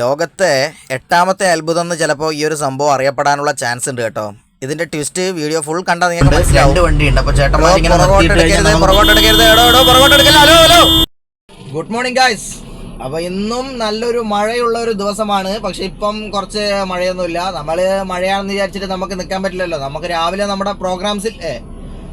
ലോകത്തെ എട്ടാമത്തെ അത്ഭുതം എന്ന് ചിലപ്പോൾ ഈ ഒരു സംഭവം അറിയപ്പെടാനുള്ള ചാൻസ് ഉണ്ട് കേട്ടോ. ഇതിന്റെ ട്വിസ്റ്റ് വീഡിയോ ഫുൾ കണ്ടാൽ നിങ്ങൾക്ക് മനസ്സിലാവും. ഗുഡ് മോർണിംഗ് ഗായ്സ് അപ്പൊ ഇന്നും നല്ലൊരു മഴയുള്ള ഒരു ദിവസമാണ്. പക്ഷെ ഇപ്പം കുറച്ച് മഴയൊന്നുമില്ല. നമ്മൾ മഴയാണെന്ന് വിചാരിച്ചിട്ട് നമുക്ക് നിൽക്കാൻ പറ്റില്ലല്ലോ. നമുക്ക് രാവിലെ നമ്മുടെ പ്രോഗ്രാംസിൽ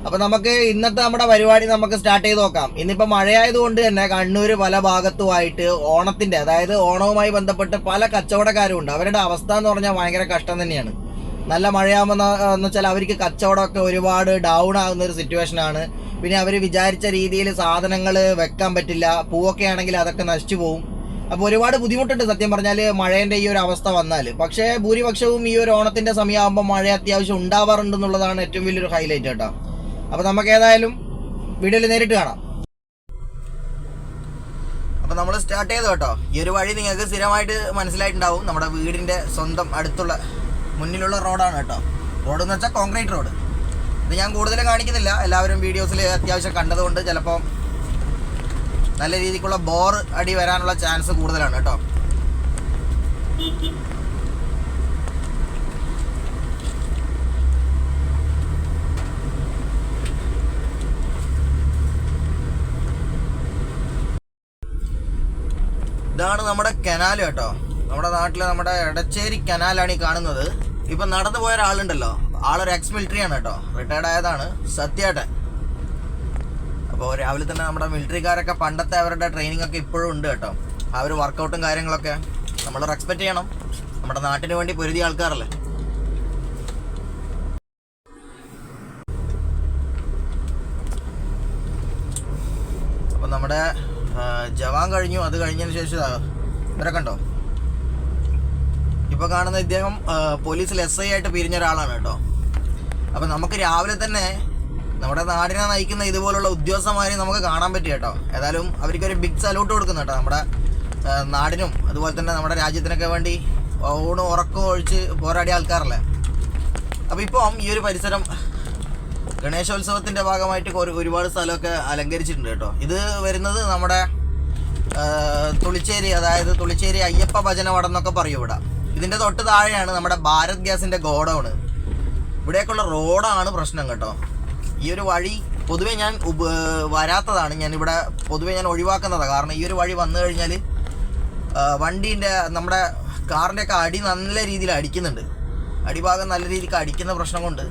അപ്പൊ നമുക്ക് ഇന്നത്തെ നമ്മുടെ പരിപാടി നമുക്ക് സ്റ്റാർട്ട് ചെയ്ത് നോക്കാം. ഇന്നിപ്പോ മഴയായതുകൊണ്ട് തന്നെ കണ്ണൂര് പല ഭാഗത്തുമായിട്ട് ഓണത്തിന്റെ അതായത് ഓണവുമായി ബന്ധപ്പെട്ട് പല കച്ചവടക്കാരും ഉണ്ട് അവരുടെ അവസ്ഥ എന്ന് പറഞ്ഞാൽ ഭയങ്കര കഷ്ടം തന്നെയാണ്. നല്ല മഴയാകുമ്പോൾ വെച്ചാൽ അവർക്ക് കച്ചവടമൊക്കെ ഒരുപാട് ഡൗൺ ആകുന്ന ഒരു സിറ്റുവേഷൻ ആണ്. പിന്നെ അവർ വിചാരിച്ച രീതിയിൽ സാധനങ്ങൾ വെക്കാൻ പറ്റില്ല പൂവൊക്കെ ആണെങ്കിൽ അതൊക്കെ നശിച്ചു പോകും അപ്പോൾ ഒരുപാട് ബുദ്ധിമുട്ടുണ്ട് സത്യം പറഞ്ഞാൽ മഴേന്റെ ഈ ഒരു അവസ്ഥ വന്നാൽ പക്ഷേ ഭൂരിപക്ഷവും ഈ ഒരു ഓണത്തിന്റെ സമയമാകുമ്പോൾ മഴ അത്യാവശ്യം ഉണ്ടാവാറുണ്ടെന്നുള്ളതാണ് ഏറ്റവും വലിയൊരു ഹൈലൈറ്റ് കേട്ടോ. അപ്പോൾ നമുക്ക് ഏതായാലും വീഡിയോയിൽ നേരിട്ട് കാണാം. അപ്പോൾ നമ്മൾ സ്റ്റാർട്ട് ചെയ്തു കേട്ടോ. ഈ ഒരു വഴി നിങ്ങൾക്ക് സ്ഥിരമായിട്ട് മനസ്സിലായിട്ടുണ്ടാവും. നമ്മുടെ വീടിന്റെ സ്വന്തം അടുത്തുള്ള മുന്നിലുള്ള റോഡാണ് കേട്ടോ. റോഡ് എന്ന് വെച്ചാൽ കോൺക്രീറ്റ് റോഡ്. ഇത് ഞാൻ കൂടുതൽ കാണിക്കുന്നില്ല. എല്ലാവരും വീഡിയോസിൽ അത്യാവശ്യം കണ്ടതുകൊണ്ട് ചിലപ്പോൾ നല്ല രീതിക്കുള്ള ബോർ അടി വരാനുള്ള ചാൻസ് കൂടുതലാണ് കേട്ടോ. ഇതാണ് നമ്മുടെ കനാൽ കേട്ടോ. നമ്മുടെ നാട്ടിലെ നമ്മുടെ എടച്ചേരി കനാലാണ് ഈ കാണുന്നത്. ഇപ്പൊ നടന്നു പോയ ഒരാളുണ്ടല്ലോ. ആളൊരു എക്സ് മിലിറ്ററി ആണ് കേട്ടോ. റിട്ടയർഡ് ആയതാണ് സത്യേട്ടൻ അപ്പോൾ രാവിലെ തന്നെ നമ്മുടെ മിലിറ്ററിക്കാരൊക്കെ പണ്ടത്തെ അവരുടെ ട്രെയിനിങ് ഒക്കെ ഇപ്പോഴും ഉണ്ട് കേട്ടോ. ആ ഒരു വർക്കൗട്ടും കാര്യങ്ങളൊക്കെ നമ്മൾ റെസ്പെക്റ്റ് ചെയ്യണം. നമ്മുടെ നാട്ടിന് വേണ്ടി പൊരുതിയ ആൾക്കാരല്ലേ? ജവാൻ കഴിഞ്ഞു അത് കഴിഞ്ഞതിന് ശേഷം ഇവരെ കണ്ടോ? ഇപ്പൊ കാണുന്ന ഇദ്ദേഹം പോലീസിൽ എസ് ഐ ആയിട്ട് പിരിഞ്ഞ ഒരാളാണ് കേട്ടോ. അപ്പൊ നമുക്ക് രാവിലെ തന്നെ നമ്മുടെ നാടിനെ നയിക്കുന്ന ഇതുപോലുള്ള ഉദ്യോഗസ്ഥന്മാരെ നമുക്ക് കാണാൻ പറ്റും കേട്ടോ. ഏതായാലും അവർക്ക് ഒരു ബിഗ് സല്യൂട്ട് കൊടുക്കുന്നു കേട്ടോ നമ്മുടെ നാടിനും അതുപോലെ തന്നെ നമ്മുടെ രാജ്യത്തിനൊക്കെ വേണ്ടി ഊണും ഉറക്കവും ഒഴിച്ച് പോരാടിയ ആൾക്കാരല്ലേ. അപ്പൊ ഇപ്പം ഈ ഒരു പരിസരം ഗണേശോത്സവത്തിന്റെ ഭാഗമായിട്ട് ഒരു- ഒരുപാട് സ്ഥലമൊക്കെ അലങ്കരിച്ചിട്ടുണ്ട് കേട്ടോ. ഇത് വരുന്നത് നമ്മുടെ തുളിച്ചേരി അതായത് തുളിച്ചേരി അയ്യപ്പ ഭജന വടം എന്നൊക്കെ പറയും ഇവിടെ. ഇതിന്റെ തൊട്ട് താഴെയാണ് നമ്മുടെ ഭാരത് ഗ്യാസിന്റെ ഗോഡൗണ് ഇവിടേക്കുള്ള റോഡാണ് പ്രശ്നം കേട്ടോ. ഈ ഒരു വഴി പൊതുവെ ഞാൻ വരാത്തതാണ്. ഞാൻ ഇവിടെ പൊതുവെ ഞാൻ ഒഴിവാക്കുന്നതാണ് കാരണം ഈ ഒരു വഴി വന്നു കഴിഞ്ഞാൽ വണ്ടീന്റെ നമ്മുടെ കാറിന്റെ ഒക്കെ അടി നല്ല രീതിയിൽ അടിക്കുന്നുണ്ട്. അടിഭാഗം നല്ല രീതിക്ക് അടിക്കുന്ന പ്രശ്നം കൊണ്ട്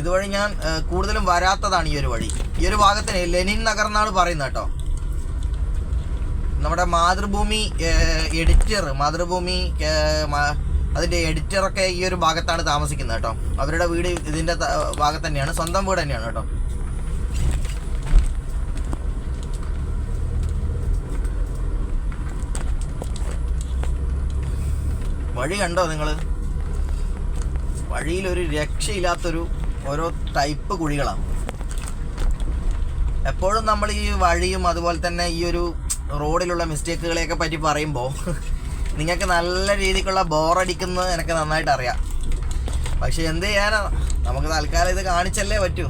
ഇതുവഴി ഞാൻ കൂടുതലും വരാത്തതാണ് ഈ ഒരു വഴി. ഈ ഒരു ഭാഗത്തിന് ലെനിൻ നഗർ എന്നാണ് പറയുന്നത് കേട്ടോ. നമ്മുടെ മാതൃഭൂമി എഡിറ്റർ മാതൃഭൂമി ഒക്കെ എഡിറ്ററൊക്കെ ഈ ഒരു ഭാഗത്താണ് താമസിക്കുന്നത് കേട്ടോ. അവരുടെ വീട് ഇതിന്റെ ത- ഭാഗത്ത് തന്നെയാണ്. സ്വന്തം വീട് തന്നെയാണ് കേട്ടോ. വഴി കണ്ടോ നിങ്ങൾ വഴിയിൽ ഒരു രക്ഷയില്ലാത്തൊരു ഓരോ ടൈപ്പ് കുഴികളാണ് എപ്പോഴും നമ്മൾ ഈ വഴിയും അതുപോലെ തന്നെ ഈ ഒരു റോഡിലുള്ള മിസ്റ്റേക്കുകളെയൊക്കെ പറ്റി പറയുമ്പോൾ നിങ്ങൾക്ക് നല്ല രീതിക്കുള്ള ബോറടിക്കുന്നത് എനിക്ക് നന്നായിട്ട് അറിയാം. പക്ഷെ എന്ത് ചെയ്യാനാ? നമുക്ക് തൽക്കാലം ഇത് കാണിച്ചല്ലേ പറ്റൂ.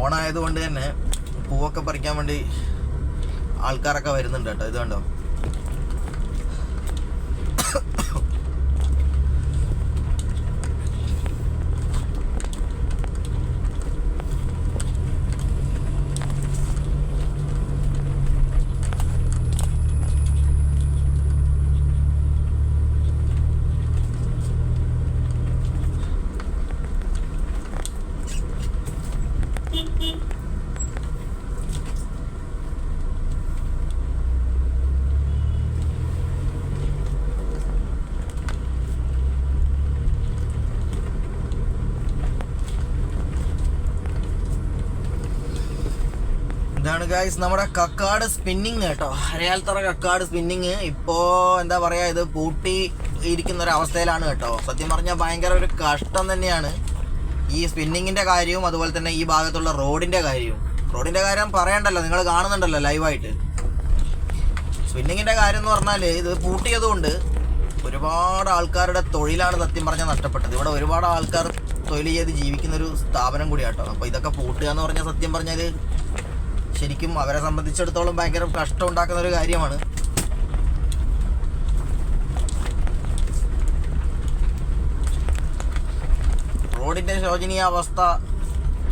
ഓണായതുകൊണ്ട് തന്നെ പൂവൊക്കെ പറിക്കാൻ വേണ്ടി ആൾക്കാരൊക്കെ വരുന്നുണ്ട് കേട്ടോ. ഇത് കണ്ടോ? ഇതാണ് ഗായ്സ് നമ്മുടെ കക്കാട് സ്പിന്നിങ് കേട്ടോ. അരയാൽത്തറ കക്കാട് സ്പിന്നിങ് ഇപ്പോ എന്താ പറയാ ഇത് പൂട്ടി ഇരിക്കുന്ന ഒരു അവസ്ഥയിലാണ് കേട്ടോ. സത്യം പറഞ്ഞാൽ ഭയങ്കര ഒരു കഷ്ടം തന്നെയാണ് ഈ സ്പിന്നിങ്ങിന്റെ കാര്യവും അതുപോലെ തന്നെ ഈ ഭാഗത്തുള്ള റോഡിന്റെ കാര്യവും. റോഡിന്റെ കാര്യം പറയണ്ടല്ലോ നിങ്ങൾ കാണുന്നുണ്ടല്ലോ ലൈവായിട്ട് സ്പിന്നിങ്ങിന്റെ കാര്യം എന്ന് പറഞ്ഞാൽ ഇത് പൂട്ടിയതുകൊണ്ട് ഒരുപാട് ആൾക്കാരുടെ തൊഴിലാണ് സത്യം പറഞ്ഞാൽ നഷ്ടപ്പെട്ടത്. ഇവിടെ ഒരുപാട് ആൾക്കാർ തൊഴിൽ ചെയ്ത് ജീവിക്കുന്ന ഒരു സ്ഥാപനം കൂടിയാട്ടോ. അപ്പോൾ ഇതൊക്കെ പൂട്ടുക എന്ന് പറഞ്ഞാൽ സത്യം പറഞ്ഞാൽ ശരിക്കും അവരെ സംബന്ധിച്ചിടത്തോളം ഭയങ്കര കഷ്ടം ഉണ്ടാക്കുന്ന ഒരു കാര്യമാണ്. റോഡിന്റെ ശോചനീയ അവസ്ഥ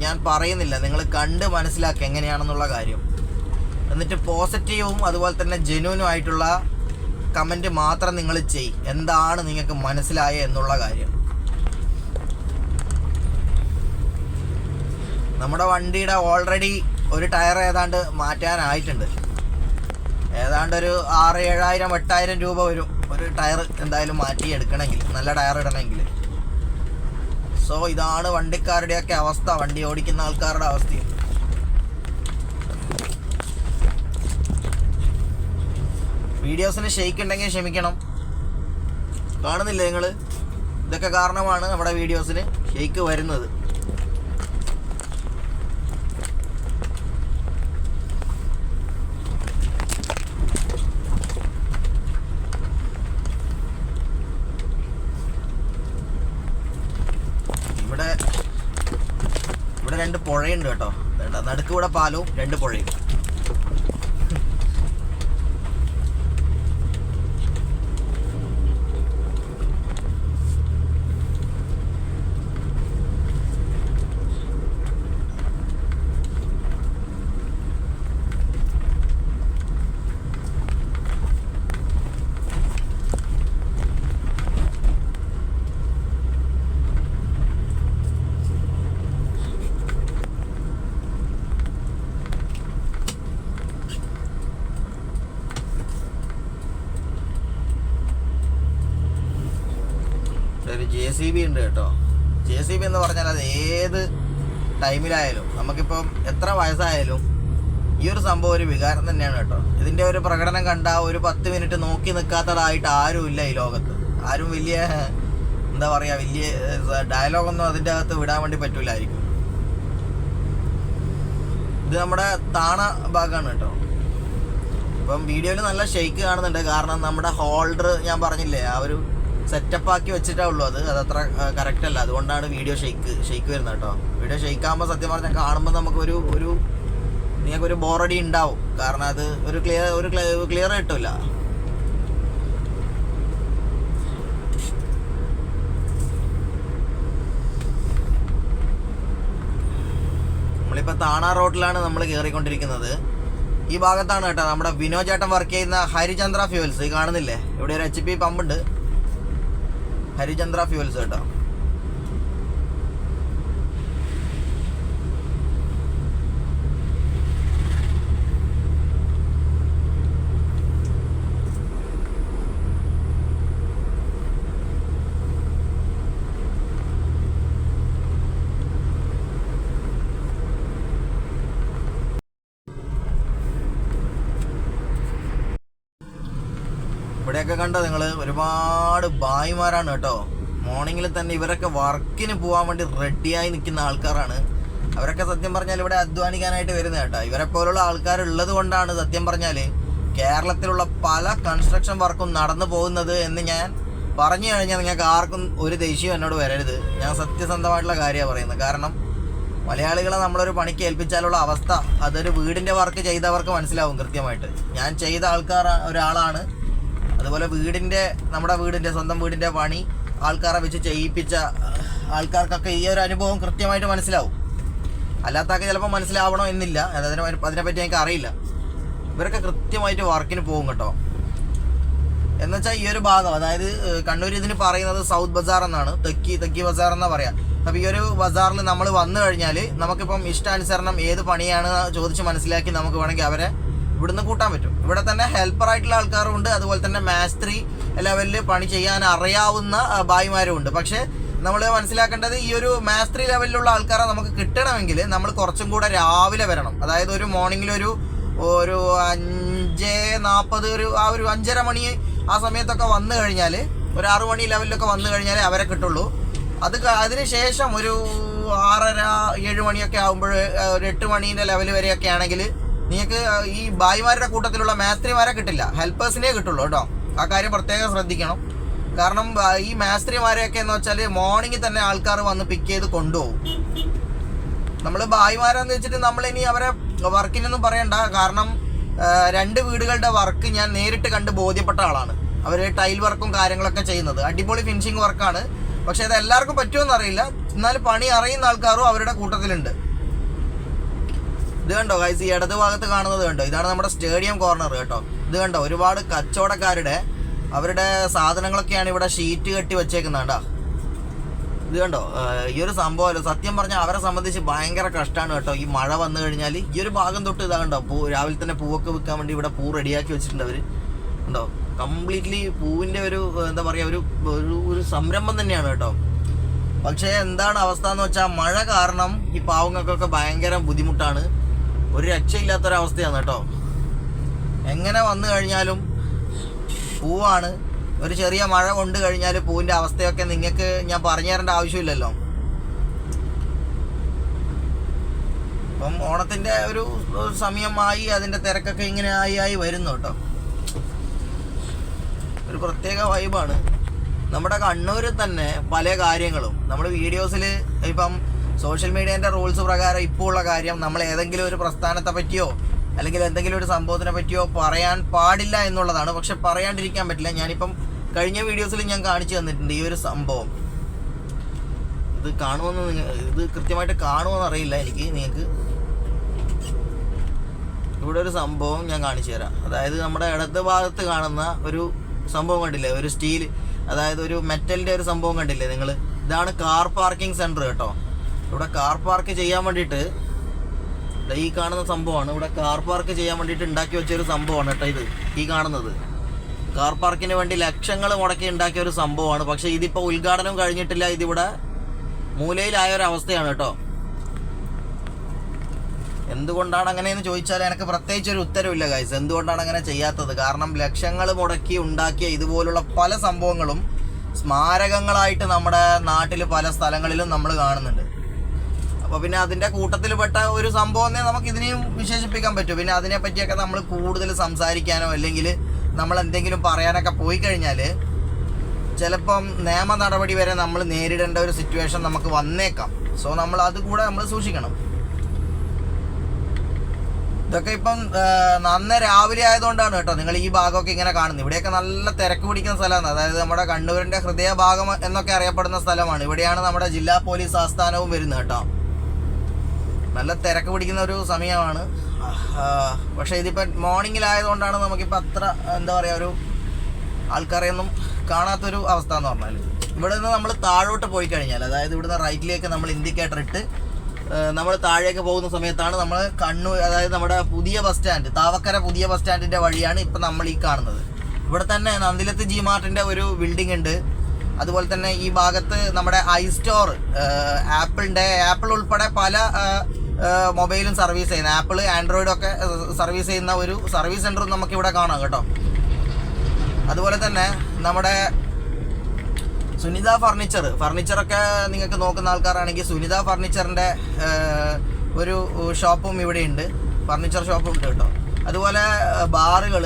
ഞാൻ പറയുന്നില്ല. നിങ്ങൾ കണ്ട് മനസ്സിലാക്കുക എങ്ങനെയാണെന്നുള്ള കാര്യം. എന്നിട്ട് പോസിറ്റീവും അതുപോലെ തന്നെ ജെന്യൂനും ആയിട്ടുള്ള കമന്റ് മാത്രം നിങ്ങൾ ചെയ്. എന്താണ് നിങ്ങൾക്ക് മനസ്സിലായ എന്നുള്ള കാര്യം. നമ്മുടെ വണ്ടിയുടെ ഓൾറെഡി ഒരു ടയർ ഏതാണ്ട് മാറ്റാനായിട്ടുണ്ട്. ഏതാണ്ട് ഒരു ആറ് ഏഴായിരം എട്ടായിരം രൂപ വരും ഒരു ടയർ എന്തായാലും മാറ്റി എടുക്കണമെങ്കിൽ നല്ല ടയർ ഇടണമെങ്കിൽ. സോ ഇതാണ് വണ്ടിക്കാരുടെയൊക്കെ അവസ്ഥ വണ്ടി ഓടിക്കുന്ന ആൾക്കാരുടെ അവസ്ഥയും. വീഡിയോസിന് ഷെയ്ക്ക് ഉണ്ടെങ്കിൽ ക്ഷമിക്കണം. കാണുന്നില്ലേ നിങ്ങൾ ഇതൊക്കെ കാരണമാണ് നമ്മുടെ വീഡിയോസിന് ഷെയ്ക്ക് വരുന്നത് ഇവിടെ ഇവിടെ രണ്ട് പുഴയുണ്ട് കേട്ടോ. വേണ്ട നടുക്ക് ഇവിടെ പാലവും രണ്ട് പുഴയും ഒരു ജെ സി ബി ഉണ്ട് കേട്ടോ. ജെ സി ബി എന്ന് പറഞ്ഞാൽ അത് ഏത് ടൈമിലായാലും നമുക്കിപ്പം എത്ര വയസ്സായാലും ഈ ഒരു സംഭവം ഒരു വികാരം തന്നെയാണ് കേട്ടോ. ഇതിന്റെ ഒരു പ്രകടനം കണ്ട ഒരു പത്ത് മിനിറ്റ് നോക്കി നിൽക്കാത്തതായിട്ട് ആരുമില്ല ഈ ലോകത്ത്. ആരും വലിയ എന്താ പറയുക വലിയ ഡയലോഗൊന്നും അതിന്റെ അകത്ത് വിടാൻ വേണ്ടി പറ്റൂലായിരിക്കും. ഇത് നമ്മുടെ താണ ഭാഗമാണ് കേട്ടോ. ഇപ്പം വീഡിയോയിൽ നല്ല ഷെയ്ക്ക് കാണുന്നുണ്ട്. കാരണം നമ്മുടെ ഹോൾഡർ ഞാൻ പറഞ്ഞില്ലേ ആ ഒരു സെറ്റപ്പ് ആക്കി വെച്ചിട്ടേ ഉള്ളൂ. അത് അതത്ര കറക്റ്റ് അല്ല. അതുകൊണ്ടാണ് വീഡിയോ ഷെയ്ക്ക് ഷെയ്ക്ക് വരുന്നത് കേട്ടോ. വീഡിയോ ഷെയ്ക്ക് ആകുമ്പോൾ സത്യം പറഞ്ഞാൽ കാണുമ്പോൾ നമുക്കൊരു ഒരു നിങ്ങൾക്ക് ഒരു ബോറടി ഉണ്ടാവും. കാരണം അത് ഒരു ക്ലിയർ ഒരു ക്ലിയർ കിട്ടില്ല നമ്മളിപ്പോൾ താണാ റോഡിലാണ് നമ്മൾ കയറിക്കൊണ്ടിരിക്കുന്നത് ഈ ഭാഗത്താണ് കേട്ടോ നമ്മുടെ വിനോദ് ചേട്ടൻ വർക്ക് ചെയ്യുന്ന ഹരിചന്ദ്ര ഫ്യൂവൽസ് കാണുന്നില്ലേ? ഇവിടെ ഒരു എച്ച് പി പമ്പ് ഉണ്ട്. ഹരിചന്ദ്ര ഫ്യൂവൽസ് കേട്ടോ. ഇവിടെയൊക്കെ കണ്ടോ നിങ്ങൾ ഒരുപാട് ബായിമാരാണ് കേട്ടോ. മോർണിംഗിൽ തന്നെ ഇവരൊക്കെ വർക്കിന് പോകാൻ വേണ്ടി റെഡിയായി നിൽക്കുന്ന ആൾക്കാരാണ്. അവരൊക്കെ സത്യം പറഞ്ഞാൽ ഇവിടെ അധ്വാനിക്കാനായിട്ട് വരുന്നത് കേട്ടോ. ഇവരെ പോലുള്ള ആൾക്കാരുള്ളത് കൊണ്ടാണ് സത്യം പറഞ്ഞാൽ കേരളത്തിലുള്ള പല കൺസ്ട്രക്ഷൻ വർക്കും നടന്നു പോകുന്നത് എന്ന് ഞാൻ പറഞ്ഞു കഴിഞ്ഞാൽ നിങ്ങൾക്ക് ആർക്കും ഒരു ദേഷ്യം എന്നോട് വരരുത്. ഞാൻ സത്യസന്ധമായിട്ടുള്ള കാര്യമാണ് പറയുന്നത്. കാരണം മലയാളികളെ നമ്മളൊരു പണിക്ക് ഏൽപ്പിച്ചാലുള്ള അവസ്ഥ അതൊരു വീടിന്റെ വർക്ക് ചെയ്തവർക്ക് മനസ്സിലാവും കൃത്യമായിട്ട്. ഞാൻ ചെയ്ത ആൾക്കാർ ഒരാളാണ്. അതുപോലെ വീടിന്റെ നമ്മുടെ വീടിന്റെ സ്വന്തം വീടിന്റെ പണി ആൾക്കാരെ വെച്ച് ചെയ്യിപ്പിച്ച ആൾക്കാർക്കൊക്കെ ഈ ഒരു അനുഭവം കൃത്യമായിട്ട് മനസ്സിലാവും. അല്ലാത്തൊക്കെ ചിലപ്പോൾ മനസ്സിലാവണോ എന്നില്ല. അതിനെ അതിനെപ്പറ്റി എനിക്ക് അറിയില്ല. ഇവരൊക്കെ കൃത്യമായിട്ട് വർക്കിന് പോകും കേട്ടോ. എന്നുവെച്ചാൽ ഈ ഒരു ഭാഗം അതായത് കണ്ണൂർ ഇതിന് പറയുന്നത് സൗത്ത് ബസാർ എന്നാണ്. തെക്കി തെക്കി ബസാർ എന്നാ പറയാ. അപ്പോൾ ഈ ഒരു ബസാറിൽ നമ്മൾ വന്നു കഴിഞ്ഞാൽ നമുക്കിപ്പം ഇഷ്ടാനുസരണം ഏത് പണിയാണ് ചോദിച്ച് മനസ്സിലാക്കി നമുക്ക് വേണമെങ്കിൽ അവരെ ഇവിടുന്ന് കൂട്ടാൻ പറ്റും. ഇവിടെ തന്നെ ഹെൽപ്പർ ആയിട്ടുള്ള ആൾക്കാരും ഉണ്ട് അതുപോലെ തന്നെ മാസ്ത്രി ലെവലിൽ പണി ചെയ്യാൻ അറിയാവുന്ന ഭായിമാരും ഉണ്ട് പക്ഷേ നമ്മൾ മനസ്സിലാക്കേണ്ടത് ഈ ഒരു മാസ്ത്രി ലെവലിലുള്ള ആൾക്കാരെ നമുക്ക് കിട്ടണമെങ്കിൽ നമ്മൾ കുറച്ചും കൂടെ രാവിലെ വരണം. അതായത് ഒരു മോർണിംഗിൽ ഒരു ഒരു അഞ്ച് നാൽപ്പത് ഒരു ആ ഒരു അഞ്ചര മണി ആ സമയത്തൊക്കെ വന്നു കഴിഞ്ഞാൽ ഒരു ആറു മണി ലെവലിലൊക്കെ വന്നു കഴിഞ്ഞാൽ അവരെ കിട്ടുള്ളൂ. അത് അതിന് ശേഷം ഒരു ആറര ഏഴ് മണിയൊക്കെ ആകുമ്പോൾ ഒരു എട്ട് മണീന്റെ ലെവൽ വരെയൊക്കെ ആണെങ്കിൽ നിങ്ങൾക്ക് ഈ ഭായിമാരുടെ കൂട്ടത്തിലുള്ള മേസ്ത്രിമാരെ കിട്ടില്ല. ഹെൽപ്പേഴ്സിനെ കിട്ടുള്ളൂ കേട്ടോ. ആ കാര്യം പ്രത്യേകം ശ്രദ്ധിക്കണം. കാരണം ഈ മേസ്ത്രിമാരെയൊക്കെ എന്ന് വെച്ചാൽ മോർണിംഗിൽ തന്നെ ആൾക്കാർ വന്ന് പിക്ക് ചെയ്ത് കൊണ്ടുപോകും. നമ്മൾ ഭായിമാരെന്ന് വെച്ചിട്ട് നമ്മൾ ഇനി അവരെ വർക്കിനൊന്നും പറയണ്ട. കാരണം രണ്ട് വീടുകളുടെ വർക്ക് ഞാൻ നേരിട്ട് കണ്ട് ബോധ്യപ്പെട്ട ആളാണ്. അവർ ടൈൽ വർക്കും കാര്യങ്ങളൊക്കെ ചെയ്യുന്നത്. അടിപൊളി ഫിനിഷിങ് വർക്കാണ് പക്ഷേ അത് എല്ലാവർക്കും പറ്റുമെന്ന് അറിയില്ല. എന്നാലും പണി അറിയുന്ന ആൾക്കാരും അവരുടെ കൂട്ടത്തിലുണ്ട്. ഇത് കണ്ടോ ഗൈസ് ഈ ഇടത് ഭാഗത്ത് കാണുന്നത് കണ്ടോ? ഇതാണ് നമ്മുടെ സ്റ്റേഡിയം കോർണർ കേട്ടോ. ഇത് കണ്ടോ ഒരുപാട് കച്ചവടക്കാരുടെ അവരുടെ സാധനങ്ങളൊക്കെയാണ് ഇവിടെ ഷീറ്റ് കെട്ടി വെച്ചേക്കുന്നത് കണ്ടോ? ഇത് കണ്ടോ ഈ ഒരു സംഭവമല്ലോ. സത്യം പറഞ്ഞാൽ അവരെ സംബന്ധിച്ച് ഭയങ്കര കഷ്ടമാണ് കേട്ടോ. ഈ മഴ വന്നു കഴിഞ്ഞാൽ ഈ ഒരു ഭാഗം തൊട്ട് ഇതാ കണ്ടോ പൂ രാവിലെ തന്നെ പൂവൊക്കെ വിൽക്കാൻ വേണ്ടി ഇവിടെ പൂ റെഡിയാക്കി വെച്ചിട്ടുണ്ട് അവർ ഉണ്ടോ കംപ്ലീറ്റ്ലി പൂവിന്റെ ഒരു എന്താ പറയുക ഒരു ഒരു സംരംഭം തന്നെയാണ് കേട്ടോ. പക്ഷേ എന്താണ് അവസ്ഥ എന്ന് വെച്ചാൽ മഴ കാരണം ഈ പാവങ്ങൾക്കൊക്കെ ഭയങ്കര ബുദ്ധിമുട്ടാണ്. ഒരു രക്ഷയില്ലാത്തൊരവസ്ഥയാണ് കേട്ടോ. എങ്ങനെ വന്നു കഴിഞ്ഞാലും പൂവാണ്. ഒരു ചെറിയ മഴ കൊണ്ട് കഴിഞ്ഞാൽ പൂവിന്റെ അവസ്ഥയൊക്കെ നിങ്ങൾക്ക് ഞാൻ പറഞ്ഞു തരേണ്ട ആവശ്യമില്ലല്ലോ. അപ്പം ഓണത്തിന്റെ ഒരു സമയമായി അതിന്റെ തിരക്കൊക്കെ ഇങ്ങനെ ആയി ആയി വരുന്നു കേട്ടോ. ഒരു പ്രത്യേക വൈബാണ് നമ്മുടെ കണ്ണൂരിൽ തന്നെ പല കാര്യങ്ങളും. നമ്മുടെ വീഡിയോസിൽ ഇപ്പം സോഷ്യൽ മീഡിയേന്റെ റൂൾസ് പ്രകാരം ഇപ്പോൾ ഉള്ള കാര്യം നമ്മൾ ഏതെങ്കിലും ഒരു പ്രസ്ഥാനത്തെ പറ്റിയോ അല്ലെങ്കിൽ എന്തെങ്കിലും ഒരു സംഭവത്തിനെ പറ്റിയോ പറയാൻ പാടില്ല എന്നുള്ളതാണ്. പക്ഷെ പറയാണ്ടിരിക്കാൻ പറ്റില്ല. ഞാനിപ്പം കഴിഞ്ഞ വീഡിയോസിൽ ഞാൻ കാണിച്ചു തന്നിട്ടുണ്ട് ഈ ഒരു സംഭവം. ഇത് കാണുമെന്ന് ഇത് കൃത്യമായിട്ട് കാണുമെന്ന് അറിയില്ല എനിക്ക് നിങ്ങൾക്ക്. ഇവിടെ ഒരു സംഭവം ഞാൻ കാണിച്ചു തരാം. അതായത് നമ്മുടെ ഇടത് ഭാഗത്ത് കാണുന്ന ഒരു സംഭവം കണ്ടില്ലേ? ഒരു സ്റ്റീൽ അതായത് ഒരു മെറ്റലിന്റെ ഒരു സംഭവം കണ്ടില്ലേ നിങ്ങൾ ഇതാണ് കാർ പാർക്കിംഗ് സെന്റർ കേട്ടോ. ഇവിടെ കാർ പാർക്ക് ചെയ്യാൻ വേണ്ടിയിട്ട് ഈ കാണുന്ന സംഭവമാണ്. ഇവിടെ കാർ പാർക്ക് ചെയ്യാൻ വേണ്ടിയിട്ട് ഉണ്ടാക്കി വെച്ച ഒരു സംഭവമാണ് കേട്ടോ ഇത് ഈ കാണുന്നത്. കാർ പാർക്കിന് വേണ്ടി ലക്ഷങ്ങൾ മുടക്കി ഉണ്ടാക്കിയ ഒരു സംഭവമാണ്. പക്ഷേ ഇതിപ്പോൾ ഉദ്ഘാടനം കഴിഞ്ഞിട്ടില്ല. ഇതിവിടെ മൂലയിലായ ഒരു അവസ്ഥയാണ് കേട്ടോ. എന്തുകൊണ്ടാണ് അങ്ങനെയെന്ന് ചോദിച്ചാൽ എനിക്ക് പ്രത്യേകിച്ച് ഒരു ഉത്തരവില്ല ഗൈസ് എന്തുകൊണ്ടാണ് അങ്ങനെ ചെയ്യാത്തത്? കാരണം ലക്ഷങ്ങൾ മുടക്കി ഉണ്ടാക്കിയ ഇതുപോലുള്ള പല സംഭവങ്ങളും സ്മാരകങ്ങളായിട്ട് നമ്മുടെ നാട്ടിൽ പല സ്ഥലങ്ങളിലും നമ്മൾ കാണുന്നുണ്ട്. അപ്പോൾ പിന്നെ അതിന്റെ കൂട്ടത്തിൽപ്പെട്ട ഒരു സംഭവം നമുക്ക് ഇതിനെയും വിശേഷിപ്പിക്കാൻ പറ്റും. പിന്നെ അതിനെ പറ്റിയൊക്കെ നമ്മൾ കൂടുതൽ സംസാരിക്കാനോ അല്ലെങ്കിൽ നമ്മൾ എന്തെങ്കിലും പറയാനൊക്കെ പോയി കഴിഞ്ഞാൽ ചിലപ്പം നിയമ നടപടി വരെ നമ്മൾ നേരിടേണ്ട ഒരു സിറ്റുവേഷൻ നമുക്ക് വന്നേക്കാം. സോ നമ്മൾ അത് കൂടെ നമ്മൾ സൂക്ഷിക്കണം. ഇതൊക്കെ ഇപ്പം നന്ന രാവിലെ ആയതുകൊണ്ടാണ് കേട്ടോ നിങ്ങൾ ഈ ഭാഗമൊക്കെ ഇങ്ങനെ കാണുന്നത്. ഇവിടെയൊക്കെ നല്ല തിരക്ക് പിടിക്കുന്ന സ്ഥലമാണ്. അതായത് നമ്മുടെ കണ്ണൂരിന്റെ ഹൃദയഭാഗം എന്നൊക്കെ അറിയപ്പെടുന്ന സ്ഥലമാണ്. ഇവിടെയാണ് നമ്മുടെ ജില്ലാ പോലീസ് ആസ്ഥാനവും വരുന്നത് കേട്ടോ. നല്ല തിരക്ക് പിടിക്കുന്ന ഒരു സമയമാണ്. പക്ഷേ ഇതിപ്പോൾ മോർണിംഗിലായതുകൊണ്ടാണ് നമുക്കിപ്പോൾ അത്ര എന്താ പറയുക ഒരു ആൾക്കാരെയൊന്നും കാണാത്തൊരു അവസ്ഥ എന്ന് പറഞ്ഞാൽ ഇവിടെ നിന്ന് നമ്മൾ താഴോട്ട് പോയി കഴിഞ്ഞാൽ അതായത് ഇവിടുന്ന് റൈറ്റിലേക്ക് നമ്മൾ ഇൻഡിക്കേറ്റർ ഇട്ട് നമ്മൾ താഴേക്ക് പോകുന്ന സമയത്താണ് നമ്മൾ കണ്ണൂർ അതായത് നമ്മുടെ പുതിയ ബസ് സ്റ്റാൻഡ് താവക്കര പുതിയ ബസ് സ്റ്റാൻഡിന്റെ വഴിയാണ് ഇപ്പം നമ്മൾ ഈ കാണുന്നത്. ഇവിടെ തന്നെ നന്ദിലത്ത് ജി മാർട്ടിന്റെ ഒരു ബിൽഡിംഗ് ഉണ്ട്. അതുപോലെ തന്നെ ഈ ഭാഗത്ത് നമ്മുടെ ഐ സ്റ്റോർ ആപ്പിളിന്റെ ആപ്പിൾ ഉൾപ്പെടെ പല മൊബൈലും സർവീസ് ചെയ്യുന്ന ആപ്പിൾ ആൻഡ്രോയിഡും ഒക്കെ സർവീസ് ചെയ്യുന്ന ഒരു സർവീസ് സെന്ററും നമുക്ക് ഇവിടെ കാണാം കേട്ടോ. അതുപോലെ തന്നെ നമ്മുടെ സുനിത ഫർണിച്ചർ ഫർണിച്ചറൊക്കെ നിങ്ങൾക്ക് നോക്കുന്ന ആൾക്കാരാണെങ്കിൽ സുനിത ഫർണിച്ചറിന്റെ ഒരു ഷോപ്പും ഇവിടെയുണ്ട് ഫർണിച്ചർ ഷോപ്പും ഉണ്ട് കേട്ടോ. അതുപോലെ ബാറുകൾ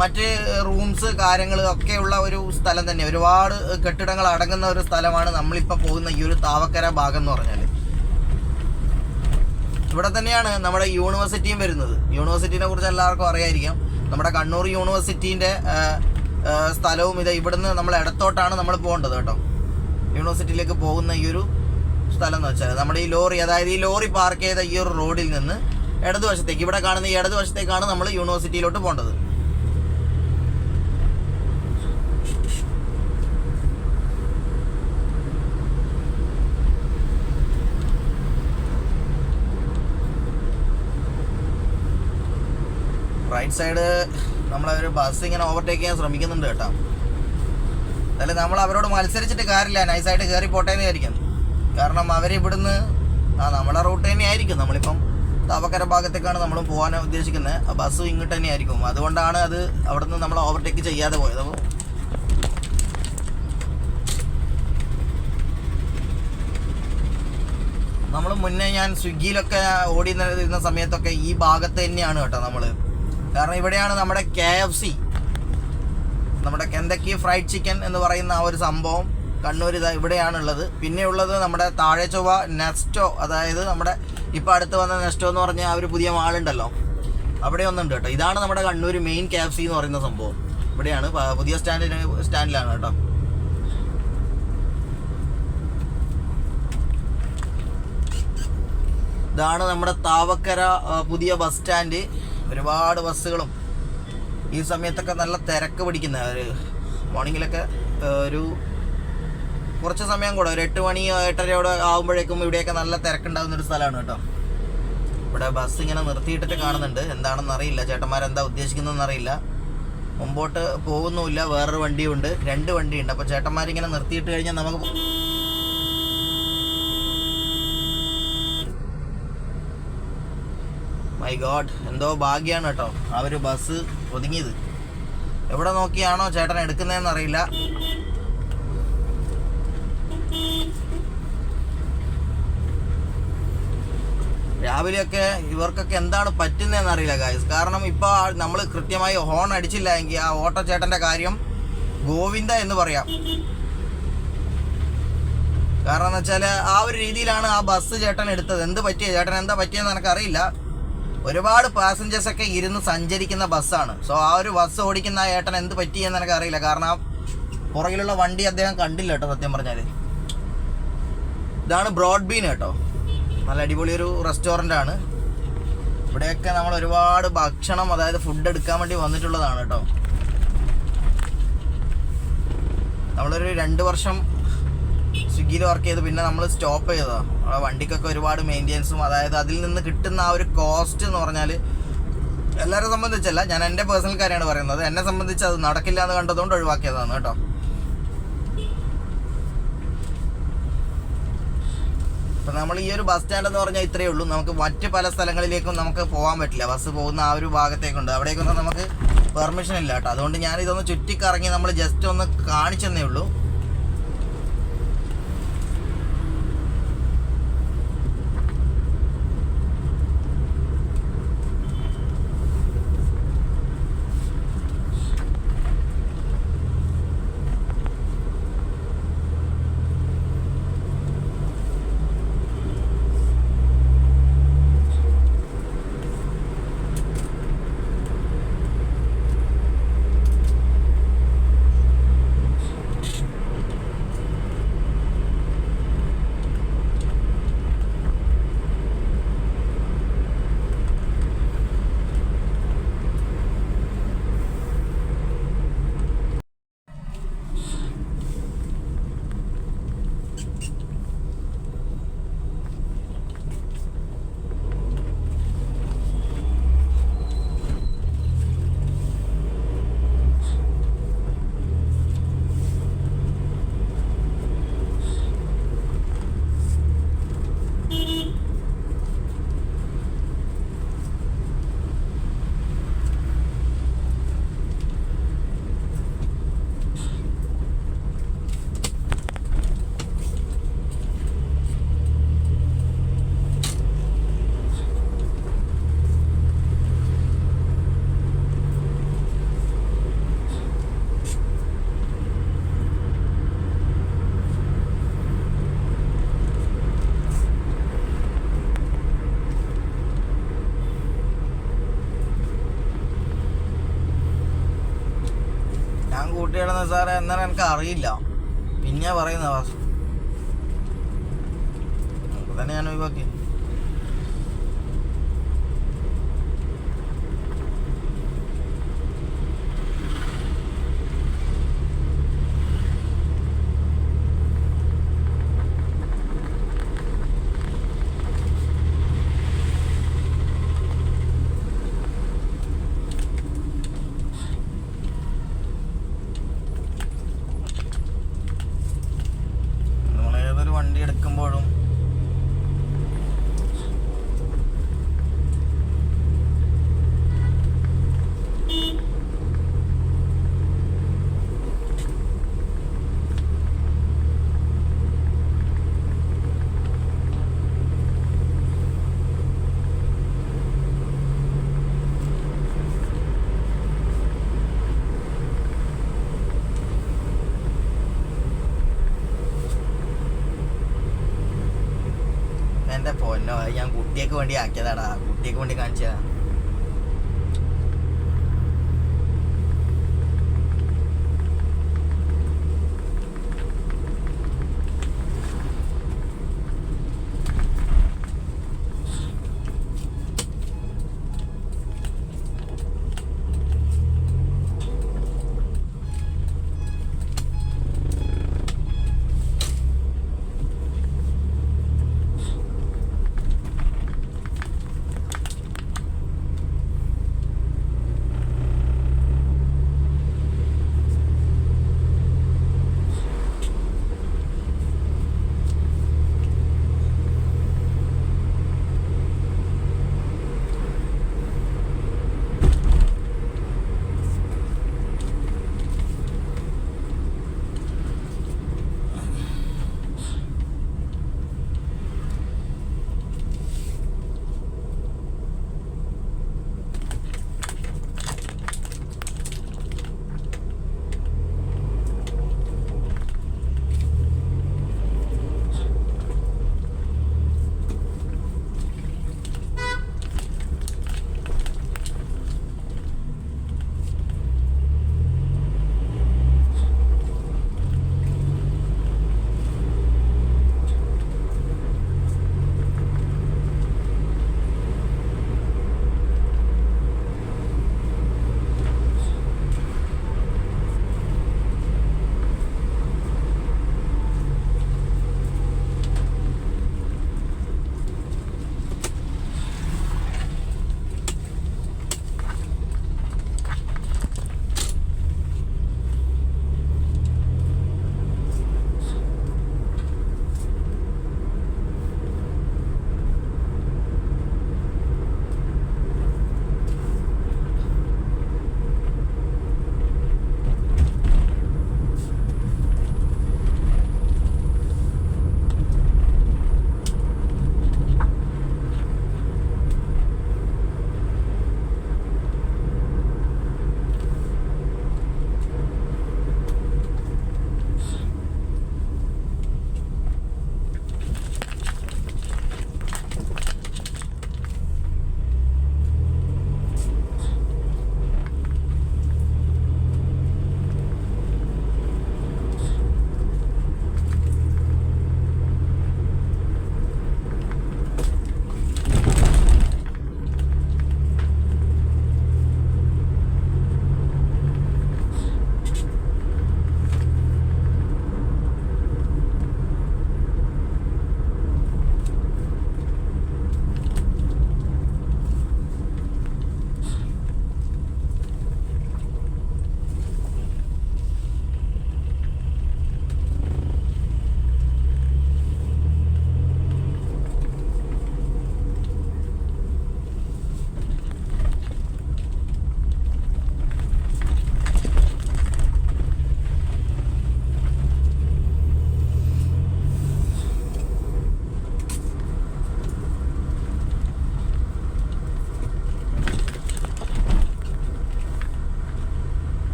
മറ്റ് റൂംസ് കാര്യങ്ങൾ ഒക്കെയുള്ള ഒരു സ്ഥലം തന്നെ ഒരുപാട് കെട്ടിടങ്ങൾ അടങ്ങുന്ന ഒരു സ്ഥലമാണ് നമ്മളിപ്പോൾ പോകുന്ന ഈ ഒരു താവക്കര ഭാഗം എന്ന് പറഞ്ഞാൽ ഇവിടെ തന്നെയാണ് നമ്മുടെ യൂണിവേഴ്സിറ്റിയും വരുന്നത്. യൂണിവേഴ്സിറ്റിനെ കുറിച്ച് എല്ലാവർക്കും അറിയായിരിക്കാം. നമ്മുടെ കണ്ണൂർ യൂണിവേഴ്സിറ്റീന്റെ സ്ഥലവും ഇത് ഇവിടുന്ന് നമ്മൾ ഇടത്തോട്ടാണ് നമ്മൾ പോകേണ്ടത് കേട്ടോ. യൂണിവേഴ്സിറ്റിയിലേക്ക് പോകുന്ന ഈ ഒരു സ്ഥലം എന്ന് വെച്ചാൽ നമ്മുടെ ഈ ലോറി അതായത് ഈ ലോറി പാർക്ക് ചെയ്ത ഈ ഒരു റോഡിൽ നിന്ന് ഇടതുവശത്തേക്ക് ഇവിടെ കാണുന്ന ഈ ഇടതുവശത്തേക്കാണ് നമ്മൾ യൂണിവേഴ്സിറ്റിയിലോട്ട് പോകേണ്ടത്. റൈറ്റ് സൈഡ് നമ്മളൊരു ബസ് ഇങ്ങനെ ഓവർടേക്ക് ചെയ്യാൻ ശ്രമിക്കുന്നുണ്ട് കേട്ടോ. അതായത് നമ്മൾ അവരോട് മത്സരിച്ചിട്ട് കാര്യമില്ല. നൈസായിട്ട് കയറി പോട്ടെ എന്ന് കാരണം അവരിവിടുന്ന് ആ നമ്മളെ റൂട്ട് തന്നെ ആയിരിക്കും. നമ്മളിപ്പം താവക്കര ഭാഗത്തേക്കാണ് നമ്മൾ പോകാൻ ഉദ്ദേശിക്കുന്നത്. ആ ബസ് ഇങ്ങോട്ട് തന്നെ ആയിരിക്കും. അതുകൊണ്ടാണ് അത് അവിടുന്ന് നമ്മൾ ഓവർടേക്ക് ചെയ്യാതെ പോയത്. അപ്പോൾ നമ്മൾ മുന്നേ ഞാൻ സ്വിഗ്ഗിയിലൊക്കെ ഓടി നിന്നിരുന്ന സമയത്തൊക്കെ ഈ ഭാഗത്ത് തന്നെയാണ് കേട്ടോ നമ്മൾ കാരണം ഇവിടെയാണ് നമ്മുടെ കെ എഫ് സി നമ്മുടെ കെന്തക്കി ഫ്രൈഡ് ചിക്കൻ എന്ന് പറയുന്ന ആ ഒരു സംഭവം. കണ്ണൂർ ഇതാ ഇവിടെയാണുള്ളത്. പിന്നെ ഉള്ളത് നമ്മുടെ താഴെ ചൊവ്വ നെസ്റ്റോ അതായത് നമ്മുടെ ഇപ്പം അടുത്ത് വന്ന നെസ്റ്റോ എന്ന് പറഞ്ഞ ആ ഒരു പുതിയ മാളുണ്ടല്ലോ. അവിടെ ഒന്നുണ്ട് കേട്ടോ. ഇതാണ് നമ്മുടെ Kannur main K F C എന്ന് പറയുന്ന സംഭവം. ഇവിടെയാണ്. പുതിയ സ്റ്റാൻഡിന് സ്റ്റാൻഡിലാണ് കേട്ടോ. ഇതാണ് നമ്മുടെ താവക്കര പുതിയ ബസ് സ്റ്റാൻഡ്. ഒരുപാട് ബസ്സുകളും ഈ സമയത്തൊക്കെ നല്ല തിരക്ക് പിടിക്കുന്ന ഒരു മോർണിംഗിലൊക്കെ ഒരു കുറച്ച് സമയം കൂടെ ഒരു എട്ട് മണി എട്ടരയോടെ ആകുമ്പോഴേക്കും ഇവിടെയൊക്കെ നല്ല തിരക്കുണ്ടാകുന്ന ഒരു സ്ഥലമാണ് കേട്ടോ. ഇവിടെ ബസ് ഇങ്ങനെ നിർത്തിയിട്ടിട്ട് കാണുന്നുണ്ട്. എന്താണെന്ന് അറിയില്ല. ചേട്ടന്മാരെന്താ ഉദ്ദേശിക്കുന്നതെന്ന് അറിയില്ല മുമ്പോട്ട് പോകുന്നുമില്ല. വേറൊരു വണ്ടിയുണ്ട്. രണ്ട് വണ്ടിയുണ്ട്. അപ്പോൾ ചേട്ടന്മാരിങ്ങനെ നിർത്തിയിട്ട് കഴിഞ്ഞാൽ നമുക്ക് പോ- മൈ ഗോഡ് എന്തോ ഭാഗ്യമാണ് കേട്ടോ. ആ ഒരു ബസ് ഒതുങ്ങിയത്. എവിടെ നോക്കിയാണോ ചേട്ടൻ എടുക്കുന്നതെന്ന് അറിയില്ല. രാവിലെയൊക്കെ ഇവർക്കൊക്കെ എന്താണ് പറ്റുന്നതെന്ന് അറിയില്ല ഗായ്സ് കാരണം ഇപ്പോൾ നമ്മൾ കൃത്യമായി ഹോൺ അടിച്ചില്ല എങ്കിൽ ആ ഓട്ടോ ചേട്ടന്റെ കാര്യം ഗോവിന്ദ എന്ന് പറയാം. കാരണം എന്ന് വെച്ചാൽ ആ ഒരു രീതിയിലാണ് ആ ബസ് ചേട്ടൻ എടുത്തത്. എന്ത് പറ്റിയ? ചേട്ടൻ എന്താ പറ്റിയെന്ന് എനിക്കറിയില്ല. ഒരുപാട് പാസഞ്ചേഴ്സ് ഒക്കെ ഇരുന്ന് സഞ്ചരിക്കുന്ന ബസ്സാണ് സോ ആ ഒരു ബസ് ഓടിക്കുന്ന ആ ഏട്ടൻ എന്ത് പറ്റിയെന്ന് എനിക്കറിയില്ല. കാരണം പുറകിലുള്ള വണ്ടി അദ്ദേഹം കണ്ടില്ല കേട്ടോ സത്യം പറഞ്ഞാൽ ഇതാണ് ബ്രോഡ് ബീൻ കേട്ടോ. നല്ല അടിപൊളി ഒരു റെസ്റ്റോറന്റ് ആണ്. ഇവിടെയൊക്കെ നമ്മൾ ഒരുപാട് ഭക്ഷണം അതായത് ഫുഡ് എടുക്കാൻ വേണ്ടി വന്നിട്ടുള്ളതാണ് കേട്ടോ. നമ്മളൊരു രണ്ട് വർഷം സ്വിഗ്ഗിയിൽ വർക്ക് ചെയ്ത് പിന്നെ നമ്മൾ സ്റ്റോപ്പ് ചെയ്തതാ. നമ്മളെ വണ്ടിക്കൊക്കെ ഒരുപാട് മെയിന്റെനൻസും അതായത് അതിൽ നിന്ന് കിട്ടുന്ന ആ ഒരു കോസ്റ്റ് എന്ന് പറഞ്ഞാൽ എല്ലാവരെ സംബന്ധിച്ചല്ല ഞാൻ എന്റെ പേഴ്സണൽ കാര്യമാണ് പറയുന്നത്. എന്നെ സംബന്ധിച്ച് അത് നടക്കില്ല എന്ന് കണ്ടതുകൊണ്ട് ഒഴിവാക്കിയതാണ് കേട്ടോ. അപ്പം നമ്മൾ ഈ ഒരു ബസ് സ്റ്റാൻഡ് എന്ന് പറഞ്ഞാൽ ഇത്രയേ ഉള്ളൂ. നമുക്ക് മറ്റ് പല സ്ഥലങ്ങളിലേക്കും നമുക്ക് പോകാൻ പറ്റില്ല. ബസ് പോകുന്ന ആ ഒരു ഭാഗത്തേക്കുണ്ട്. അവിടേക്കൊന്നും നമുക്ക് പെർമിഷൻ ഇല്ല കേട്ടോ. അതുകൊണ്ട് ഞാൻ ഇതൊന്ന് ചുറ്റിക്കറങ്ങി നമ്മൾ ജസ്റ്റ് ഒന്ന് കാണിച്ചെന്നേ ഉള്ളൂ. ഞാൻ കൂട്ടിയിടുന്ന സാറേ എന്നാലും എനിക്ക് അറിയില്ല. പിന്നെ പറയുന്ന തന്നെ ഞാൻ ഒഴിവാക്കി നമ്മൾ ഏതൊരു വണ്ടി എടുക്കുമ്പോഴും പൊന്നോ ഞാൻ കുട്ടിയൊക്കെ വേണ്ടി ആക്കിയതാടാ. കുട്ടിയൊക്കെ വേണ്ടി കാണിച്ച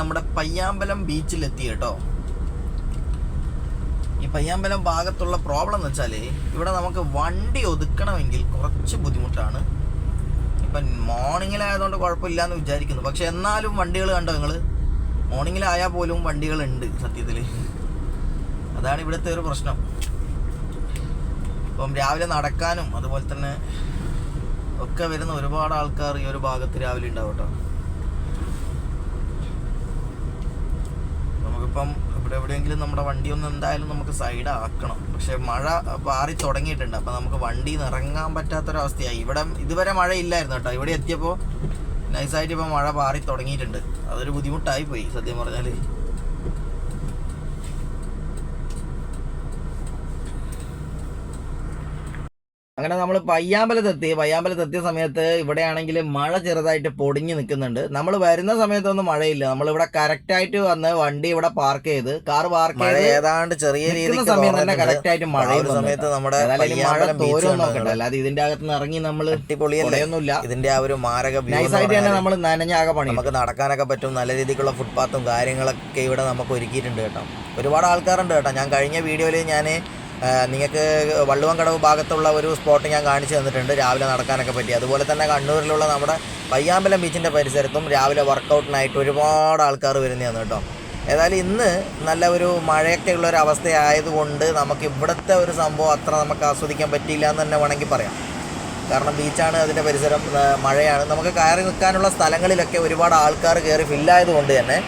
നമ്മുടെ പയ്യാമ്പലം ബീച്ചിലെത്തി കേട്ടോ. ഈ പയ്യാമ്പലം ഭാഗത്തുള്ള പ്രോബ്ലം എന്ന് വെച്ചാൽ ഇവിടെ നമുക്ക് വണ്ടി ഒതുക്കണമെങ്കിൽ കുറച്ച് ബുദ്ധിമുട്ടാണ്. ഇപ്പം മോർണിംഗിലായതുകൊണ്ട് കുഴപ്പമില്ല എന്ന് വിചാരിക്കുന്നു. പക്ഷെ എന്നാലും വണ്ടികൾ കണ്ടോ നിങ്ങൾ മോർണിംഗിലായാൽ പോലും വണ്ടികളുണ്ട് സത്യത്തിൽ അതാണ് ഇവിടുത്തെ ഒരു പ്രശ്നം. ഇപ്പം രാവിലെ നടക്കാനും അതുപോലെ തന്നെ ഒക്കെ വരുന്ന ഒരുപാട് ആൾക്കാർ ഈ ഒരു ഭാഗത്ത് രാവിലെ ഉണ്ടാവും കേട്ടോ നമുക്കിപ്പം ഇവിടെ എവിടെയെങ്കിലും നമ്മുടെ വണ്ടി ഒന്ന് എന്തായാലും നമുക്ക് സൈഡ് ആക്കണം. പക്ഷെ മഴ പാറി തുടങ്ങിയിട്ടുണ്ട്. അപ്പോൾ നമുക്ക് വണ്ടി ഇറങ്ങാൻ പറ്റാത്തൊരവസ്ഥയായി. ഇവിടെ ഇതുവരെ മഴ ഇല്ലായിരുന്നു കേട്ടോ. ഇവിടെ എത്തിയപ്പോൾ നൈസായിട്ട് ഇപ്പോൾ മഴ പാറി തുടങ്ങിയിട്ടുണ്ട്. അതൊരു ബുദ്ധിമുട്ടായി പോയി സത്യം പറഞ്ഞാൽ അങ്ങനെ നമ്മൾ പയ്യാമ്പലത്തെത്തി. പയ്യാമ്പലത്തെത്തിയ സമയത്ത് ഇവിടെയാണെങ്കിൽ മഴ ചെറുതായിട്ട് പൊടിഞ്ഞു നിൽക്കുന്നുണ്ട്. നമ്മൾ വരുന്ന സമയത്തൊന്നും മഴയില്ല. നമ്മൾ ഇവിടെ കറക്റ്റായിട്ട് വന്ന് വണ്ടി ഇവിടെ പാർക്ക് ചെയ്ത് കാർ പാർക്ക് മഴ ചെയ്ത് ഏതാണ്ട് ചെറിയ രീതിയിൽ സമയം തന്നെ കറക്റ്റായിട്ട് മഴ ആയിട്ട് ആ മഴയും സമയത്ത് നമ്മുടെ മഴ തോരും നോക്കണ്ട. അല്ലാതെ ഇതിന്റെ അകത്ത് നിന്ന് ഇറങ്ങി നമ്മൾ പൊളിയൊന്നുമില്ല ഇതിന്റെ ആ ഒരു മാരക നൈസായിട്ട് തന്നെ നമ്മൾ നനഞ്ഞാകെ പണി നമുക്ക് നടക്കാനൊക്കെ പറ്റും. നല്ല രീതിക്കുള്ള ഫുട്പാത്തും കാര്യങ്ങളൊക്കെ ഇവിടെ നമുക്ക് ഒരുക്കിയിട്ടുണ്ട് കേട്ടോ. ഒരുപാട് ആൾക്കാരുണ്ട് കേട്ടോ. ഞാൻ കഴിഞ്ഞ വീഡിയോയിൽ ഞാൻ നിങ്ങൾക്ക് വള്ളുവങ്കടവ് ഭാഗത്തുള്ള ഒരു സ്പോട്ട് ഞാൻ കാണിച്ചു തന്നിട്ടുണ്ട്. രാവിലെ നടക്കാനൊക്കെ പറ്റി. അതുപോലെ തന്നെ കണ്ണൂരിലുള്ള നമ്മുടെ പയ്യാമ്പലം ബീച്ചിന്റെ പരിസരത്തും രാവിലെ വർക്കൗട്ടിനായിട്ട് ഒരുപാട് ആൾക്കാർ വരുന്നതാണ് കേട്ടോ. ഏതായാലും ഇന്ന് നല്ല ഒരു മഴയൊക്കെ ഉള്ള ഒരു അവസ്ഥയായതുകൊണ്ട് നമുക്ക് ഇവിടുത്തെ ഒരു സംഭവം അത്ര നമുക്ക് ആസ്വദിക്കാൻ പറ്റിയില്ല എന്ന് തന്നെ വേണമെങ്കിൽ പറയാം. കാരണം ബീച്ചാണ് അതിന്റെ പരിസരം മഴയാണ്. നമുക്ക് കയറി നിൽക്കാനുള്ള സ്ഥലങ്ങളിലൊക്കെ ഒരുപാട് ആൾക്കാർ കയറി ഫില്ലായതുകൊണ്ട് തന്നെ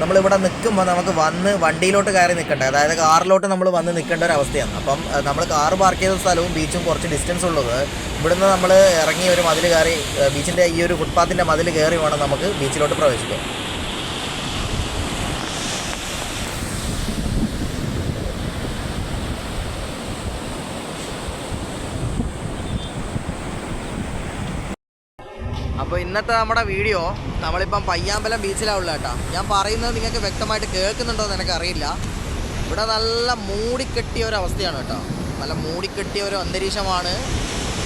നമ്മളിവിടെ നിൽക്കുമ്പോൾ നമുക്ക് വന്ന് വണ്ടിയിലോട്ട് കയറി നിൽക്കണ്ട? അതായത് കാറിലോട്ട് നമ്മൾ വന്ന് നിൽക്കേണ്ട ഒരു അവസ്ഥയാണ്. അപ്പം നമ്മൾ കാർ പാർക്ക് ചെയ്ത സ്ഥലവും ബീച്ചും കുറച്ച് ഡിസ്റ്റൻസ് ഉള്ളത്. ഇവിടുന്ന് നമ്മൾ ഇറങ്ങി ഒരു മതിൽ കയറി ബീച്ചിന്റെ ഈ ഒരു ഫുട്പാത്തിന്റെ മതിൽ കയറി വേണം നമുക്ക് ബീച്ചിലോട്ട് പ്രവേശിക്കാൻ അപ്പോൾ ഇന്നത്തെ നമ്മുടെ വീഡിയോ നമ്മളിപ്പം പയ്യാമ്പലം ബീച്ചിലാണ് ഉള്ളത് കേട്ടോ. ഞാൻ പറയുന്നത് നിങ്ങൾക്ക് വ്യക്തമായിട്ട് കേൾക്കുന്നുണ്ടോ എന്ന് എനിക്കറിയില്ല. ഇവിടെ നല്ല മൂടിക്കെട്ടിയ ഒരു അവസ്ഥയാണ് കേട്ടോ. നല്ല മൂടിക്കെട്ടിയ ഒരു അന്തരീക്ഷമാണ്.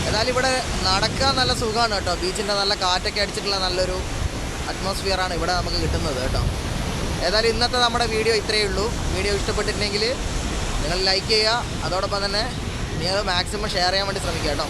ഏതായാലും ഇവിടെ നടക്കാൻ നല്ല സുഖമാണ് കേട്ടോ. ബീച്ചിന്റെ നല്ല കാറ്റൊക്കെ അടിച്ചിട്ടുള്ള നല്ലൊരു അറ്റ്മോസ്ഫിയറാണ് ഇവിടെ നമുക്ക് കിട്ടുന്നത് കേട്ടോ. ഏതായാലും ഇന്നത്തെ നമ്മുടെ വീഡിയോ ഇത്രയേ ഉള്ളൂ. വീഡിയോ ഇഷ്ടപ്പെട്ടിട്ടുണ്ടെങ്കിൽ നിങ്ങൾ ലൈക്ക് ചെയ്യുക. അതോടൊപ്പം തന്നെ നിങ്ങൾ മാക്സിമം ഷെയർ ചെയ്യാൻ വേണ്ടി ശ്രമിക്കുക കേട്ടോ.